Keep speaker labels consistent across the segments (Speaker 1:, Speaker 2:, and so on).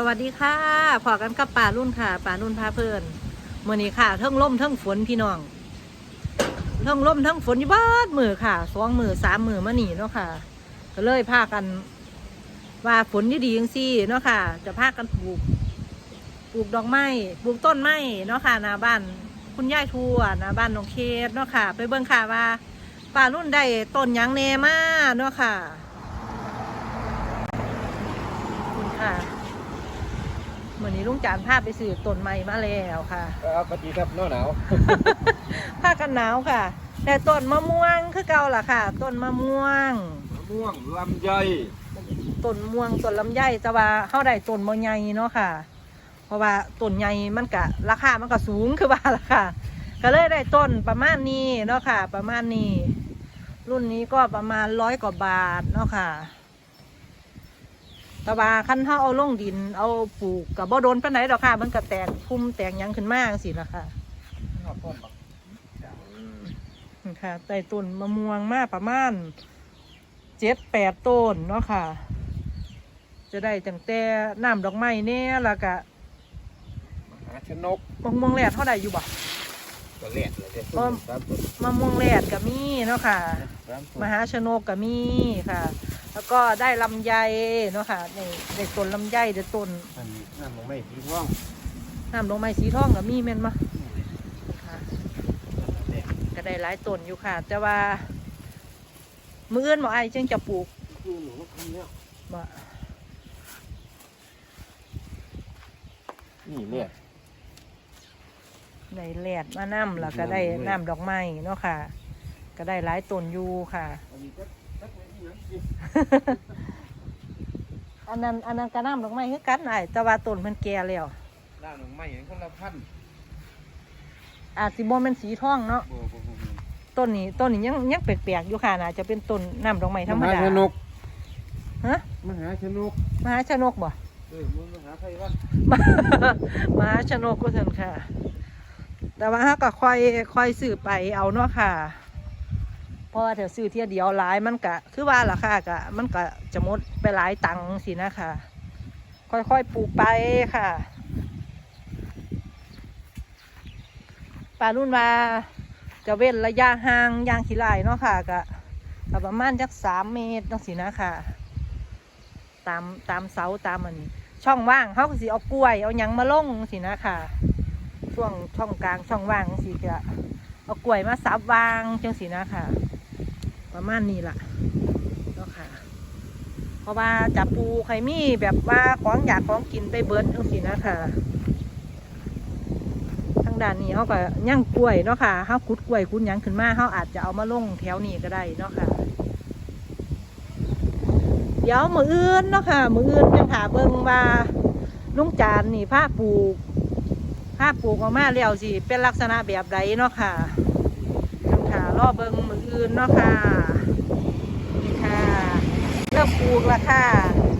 Speaker 1: สวัสดีค่ะพอกันกับป่ารุ่นค่ะป่ารุ่นพาเพลินมื่อนี้ค่ะเทั้งล่มเทั้งฝนพี่น้องเทั้งล่มเทั้งฝนอยู่บ้านมือค่ะสองมือสามมือมาหนีเนาะค่ะ ก็เลยพากัน ว่าฝนดีๆจังซี่เนาะค่ะ จะพากันปลูก ปลูกดอกไม้ปลูกต้นไม้เนาะค่ะนาบ้าน คุณยายทัวนาบ้านน้องเคสเนาะค่ะ ไปเบิ่งค่ะว่าป่ารุ่นได้ต้นยังแน่มาเนาะค่ะขอบคุณค่ะ เหมือนนี้ลุงจานพาไปซื้อต้นไม้มาแล้วค่ะ
Speaker 2: ครับสวัสดีครับหน้าหนาว
Speaker 1: ผ้ากันหนาวค่ะ แต่ต้นมะม่วงคือเก่าล่ะค่ะ ต้นมะม่วง
Speaker 2: มะม่วงลำไย
Speaker 1: ต้นม่วงต้นลำไยแต่ว่าเฮาได้ต้นมะใหญ่เนาะค่ะ เพราะว่าต้นใหญ่มันก็ราคามันก็สูงคือว่าล่ะค่ะ ก็เลยได้ต้นประมาณนี้เนาะค่ะ ประมาณนี้ รุ่นนี้ก็ประมาณร้อยกว่าบาทเนาะค่ะ แต่ว่าคันเฮาเอาลงดิน เอาปลูกกับบ่โดนปานไหนดอกค่ะมันก็แตกพุ่มแตกหยังขึ้นมาจังซี่ล่ะค่ะค่ะไต่ต้นมะม่วงมาประมาณเจ็ดแปดต้นเนาะค่ะ จะได้ตั้งแต่น้ำดอกไม้เนี่ยแล้วก็
Speaker 2: มหาชนก
Speaker 1: มะม่วงแรดเท่าใดอยู่บ่
Speaker 2: ก็เลียดเลยเด้
Speaker 1: อ๋อ
Speaker 2: สามต้น
Speaker 1: มะม่วงแรดก็มีเนาะค่ะ
Speaker 2: สามต้น
Speaker 1: มหาชนกก็มีค่ะ แล้วก็ได้ลำไยเนาะค่ะในในต้นลำไยเดี๋ยวต้น
Speaker 2: อันนี้น้ำมันไม่สีม่วง
Speaker 1: น้ำดอกไม้สีทองก็มีแม่นมะค่ะก็ได้หลายต้นอยู่ค่ะ แต่ว่า มืออื่นหมอไอจึงจะปลูก
Speaker 2: คือหนูทำเนี่ย
Speaker 1: บ่
Speaker 2: นี่เนี่ย
Speaker 1: ได้แลดมาน้ำแล้วก็ได้น้ำดอกไม้เนาะค่ะ ก็ได้หลายต้นอยู่ค่ะ
Speaker 2: อันนี้ก็
Speaker 1: อันนั้นอันนั้นก็น้ำดอกไม้คือกันไอ้แต่ว่าต้นมันแก่แล้ว
Speaker 2: น้ำหนองไม้เห็นคนละพัน
Speaker 1: อาจสิบ่แม่นสีทองเนาะ
Speaker 2: โบโบโบ
Speaker 1: ต้นนี้ต้นนี้ยังยังแปลกๆอยู่ค่ะน่าจะเป็นต้นน้ำดอกไม้ธรรม
Speaker 2: มหา
Speaker 1: ดา
Speaker 2: ชนก
Speaker 1: ฮะ
Speaker 2: มหาชนก
Speaker 1: มหาชนกบ่
Speaker 2: เออมึงมหาไพวัน
Speaker 1: มหาชนกก็เถินค่ะ แต่ว่าเราก็ค่อยค่อยซื้อไปเอาเนาะค่ะเพ ราะว่าถ้าซื้อเที่ยเดียวหลายมันก็คือว่าราคาก็มันก็จะมดไปหลายตังค์สินะคะ ค่อยๆปลูกไปค่ะป่ารุ่นว่าจะเว้นระยะห่างยางขี้ลายเนาะค่ะก็ก็ประมาณจักสามเมตรจังสินะค่ะ ตามตามเสาตามมันนี้ช่องว่างเขาก็สิเอากล้วย เอายังมาลงสินะค่ะช่วงช่องกลางช่องว่างสิจะเอากล้วยมาซับวางจังสินะค่ะ ประมาณนี้ล่ะเนาะค่ะ เพราะว่าจับปูใครมีแบบว่าของอยากของกินไปเบิร์ดจังสินะค่ะทางด้านนี้เขาก็ย่างกล้วยเนาะค่ะเขาขุดกล้วยขุดยังขึ้นมาเขาอาจจะเอามาลงแถวนี้ก็ได้เนาะค่ะเดี๋ยวมืออื่นเนาะค่ะ มืออื่นจังถาเบิ่งว่าลุงจานนี่ผ้าปูผ้าปูกออกมาแล้วสิเป็นลักษณะแบบใดเนาะค่ะ รอเบิงมืออื่นเนาะค่ะนี่ค่ะเริ่มปลูกแล้วค่ะ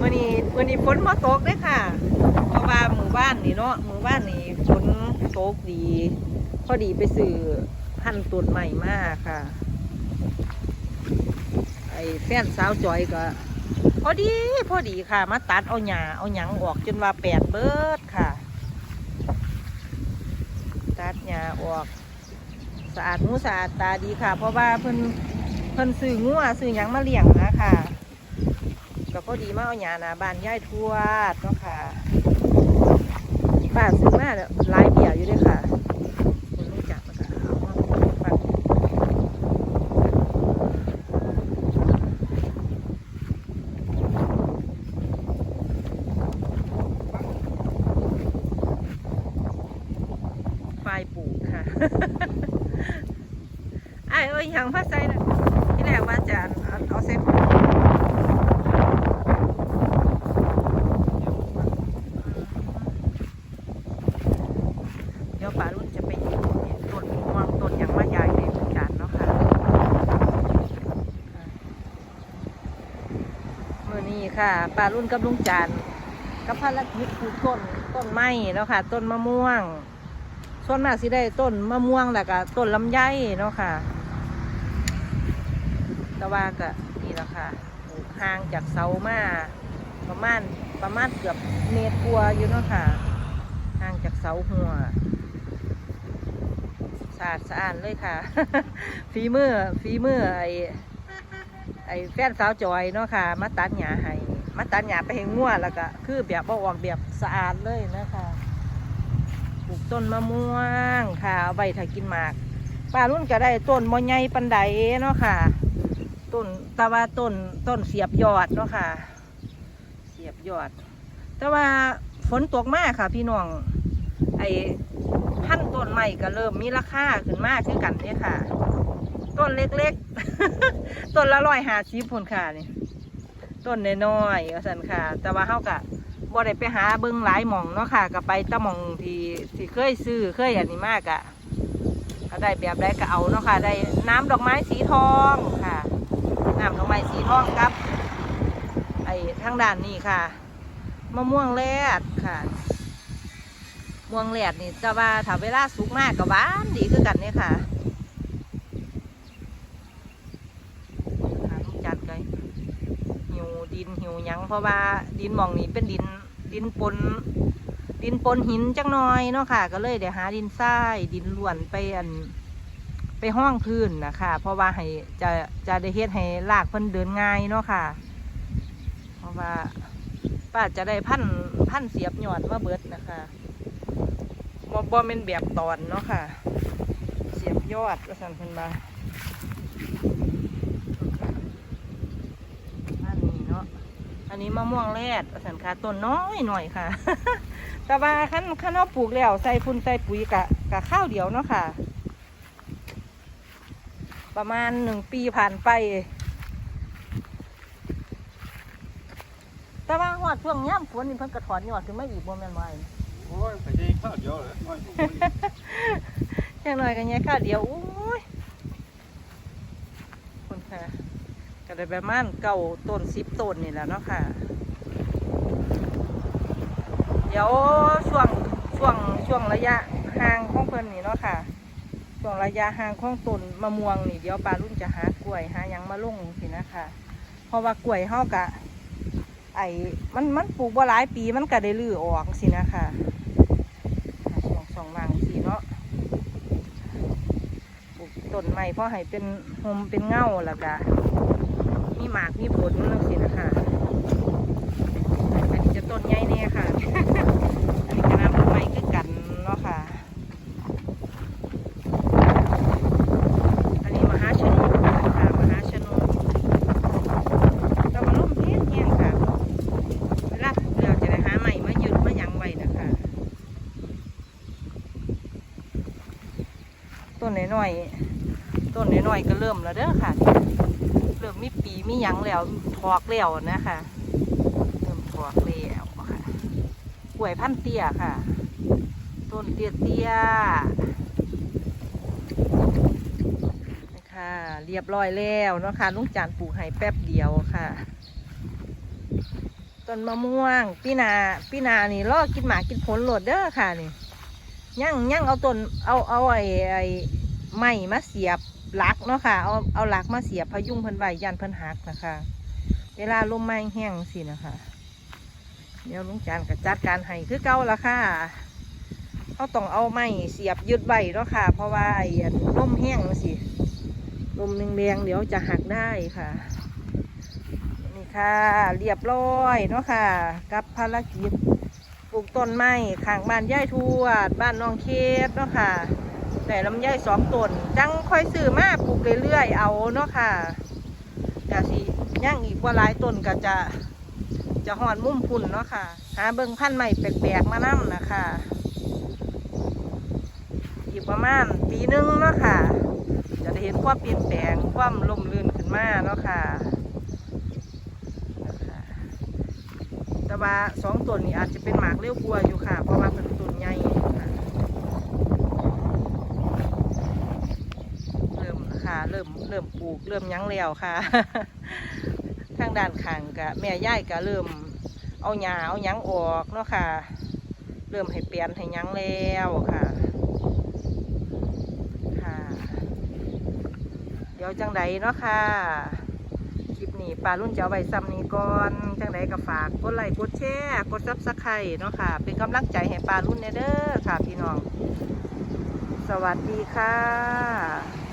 Speaker 1: วันนี้วันนี้ฝนมาตกเด้อค่ะ เพราะว่าหมู่บ้านนี่เนาะหมู่บ้านนี่ฝนตกดี พอดีไปซื้อพันธุ์ต้นใหม่มากค่ะ ไอ้แฟนสาวจอยก็พอดีพอดีค่ะ มาตัดเอาหญ้าเอาหยังออกจนว่าแปดเบิดค่ะ ตัดหญ้าออก สะอาดหูสะอาดตาดีค่ะ เพราะว่าเพิ่นเพิ่นซื้องัวซื้อหยังมาเลี้ยงนะค่ะก็พอดีมาเอาหยาหน้าบ้านย่ายทวดเนาะค่ะป้าซื้อมาหลายเบียอยู่ด้วยค่ะคนรู้จักนะคะเอามาฝาก ฝ่ายปลูกค่ะ ไอ้า ยเอ้ยยังพัดใส่นะที่แรกว่าจะเอาเอาเซ็ตเดี๋ยวป่ารุ่นจะไปต้นม่วงต้นยังมาใหญ่ในทุกจานเนาะค่ะเมื่อนี้ค่ะป่ารุ่นกับลุงจานกับภารกิจปลูกต้นต้นไม้เนาะค่ะ ต้นมะม่วงส่วนมากสิได้ต้นมะม่วงแล้วก็ต้นลำไยเนาะค่ะ แต่ว่าก็นี่แหละค่ะห่างจากเสามาประมาณประมาณเกือบเมตรกว่าอยู่เนาะค่ะห่างจากเสาหัวสะอาดสะอาดเลยค่ะ ฝีมือฝีมือไอไอแฟนสาวจอยเนาะค่ะ มาตัดหญ้าให้มาตัดหญ้าไปให้งัวแล้วก็คือแบบบ่ออกแบบสะอาดเลยนะคะปลูกต้นมะม่วงค่ะเอาไว้ถ้ากินหมากป้ารุ่นก็ได้ต้นมอใหญ่ปันไดเนาะค่ะ ต้นแตะว่าต้นต้นเสียบยอดเนาะค่ะ เสียบยอด แต่ว่าฝนตกมากค่ะ พี่น้อง ไอ้พันต้นใหม่ก็เริ่มมีราคาขึ้นมากคือกันเนี่ยค่ะ ต้นเล็กๆ ต้นละร้อยหาสิบพุ่นค่ะนี่ ต้นน้อยๆว่าสันค่ะ แต่ว่าเขากะบ่ได้ไปหาเบิ้งหลายหม่องเนาะค่ะก็ไปตะหม่องที่ที่เคยซื้อเคยอันนี้มากอะก็ได้แบบได้ก็เอาเนาะค่ะ ได้น้ำดอกไม้สีทองค่ะ น้ำดอไม้สีทองครับ ไอ้ทางด้านนี้ค่ะ มะม่วงแรดค่ะม่วงแรดนี่จะว่าถ้าเวลาสุกมากกับหวานดีคือกันเนี่ยค่ะหาลูกจัดเลยหิวดินหิวยังเพราะว่าดินหมองนี้เป็นดินดินปนดินปนหินจังน้อยเนาะค่ะ ก็เลยเดี๋ยวหาดินทรายดินล้วนไปอัน ห้องพื้นนะคะเพราะว่าให้จะจะได้เฮ็ดให้ลากเพิ่นเดินง่ายเนาะค่ะ เพราะว่าป้าจะได้พันพันเสียบหยอดมาเบิดนะคะบ่บ่เป็นแบบตอนเนาะค่ะ เสียบยอดก็สั่นเพิ่นมาอันนี้เนาะอันนี้มะม่วงแรดสันค่ะต้นน้อยหน่อยค่ะ แต่ว่าขั้นขั้นเอาปลูกแล้วใส่ฝุ่นใส่ปุ๋ยกะกะข้าวเดียวเนาะค่ะ ประมาณหนึ่งปีผ่านไป แต่ว่าหอดช่วงย่ำฝนนี่เพิ่นกระถอนยอดขึ้นมาอีกบ่แม่นว่า
Speaker 2: โอ้ยไปได้ข้าวเดียวเลยน้อยอยู่
Speaker 1: จังหน่อยกันแย่ข้าวเดียวโอ้ยคนค่ะก็ได้ประมาณเก้าต้นสิบต้นนี่แหละเนาะค่ะ เดี๋ยวช่วงช่วงช่วงระยะห่างของเพิ่นนี่เนาะค่ะ ช่วงระยะห่างของต้นมะม่วงนี่เดี๋ยวปลารุ่นจะหากล้วยหายังมาลงสินะคะเพราะว่ากล้วยเฮากะ ไอ้มันมันปลูกบ่หลายปีมันก็ได้ลือออกสินะคะสองสองมังสิเนาะปลูกต้นไม้เพราะให้เป็นโฮมเป็นเงาล้วก็มีหมากมีผลนั่นสินะคะอันนี้จะต้นใหญ่เนี่ยค่ะ อันนี้ก็น้ำต้นไม้คือกันเนาะค่ะ อันนี้มหาชนกค่ะมหาชนกแต่ว่าล่มเพี้ยนเพี้ยนค่ะเวลาเราจะได้หาใหม่มายึดมาหยังไว้นะคะ ต้ น้อยๆต้นน้อยๆก็เริ่มแล้วเด้อค่ะ เริ่มมีปีมียังแล้วถอกแล้วนะคะเริ่มถอกแล้วค่ะกล้วยพันเตี้ยค่ะ ต้นเตี้ยเตี้ยๆนะคะเรียบร้อยแล้วนะคะลุงจานปลูกให้แป๊บเดียวค่ะต้นมะม่วงปีหนาปีหนานี่รอกินหมากินผลโหลดเด้อค่ะนี่ย่างย่างเอาต้นเอาเอาไอ้ไอ้ ไม้มาเสียบหลักเนาะค่ะ เอาเอาหลักมาเสียบพยุงเพิ่นไว้ยันเพิ่นหักนะคะ เวลาลมไม้แห้งสินะคะ เดี๋ยวลุงจานก็จัดการให้คือเก่าละค่ะเขาต้องเอาไม้เสียบยึดไว้เนาะค่ะ เพราะว่าไอ้ลมแห้งสิลมแรงๆเดี๋ยวจะหักได้ค่ะ นี่ค่ะ เรียบร้อยเนาะค่ะ กับภารกิจปลูกต้นไม้ข้างบ้านย่ายทวด บ้านน้องเคสเนาะค่ะ แต่ลำไยสองต้นจังค่อยซื้อมาปลูกเรื่อยๆเอาเนาะค่ะกะสิย่างอีกว่าหลายต้นก็จะจะหอนมุ่มพุ่นเนาะค่ะ หาเบิ่งพันธุ์ใหม่แปลกๆมานั่มนะคะอีกประมาณปีหนึงเนาะค่ะ จะได้เห็นความเปลี่ยนแปลงความลมลื่นขึ้นมาเนาะค่ะนะคะแต่ว่าสองต้นนี้อาจจะเป็นหมากเลี้ยวกลัวอยู่ค่ะ เพราะว่าเป็นต้นใหญ่ค่ะเริ่มนะคะเริ่มเริ่มปลูกเริ่มยั้งแล้วค่ะ ทางด้านข้างกะแม่ย่ายก็เริ่มเอาหญ้าเอายังออกเนาะค่ะ เริ่มให้เปลี่ยนให้ยังแล้วค่ะค่ะ เดี๋ยวจังใดเนาะค่ะคลิปนี้ปลารุ่นจะเอาไว้ซ้ำนี้ก่อนจังใดก็ฝากกดไลค์กดแชร์กดซับสไครต์เนาะค่ะ เป็นกำลังใจให้ปลารุ่นเด้อค่ะ พี่น้อง สวัสดีค่ะ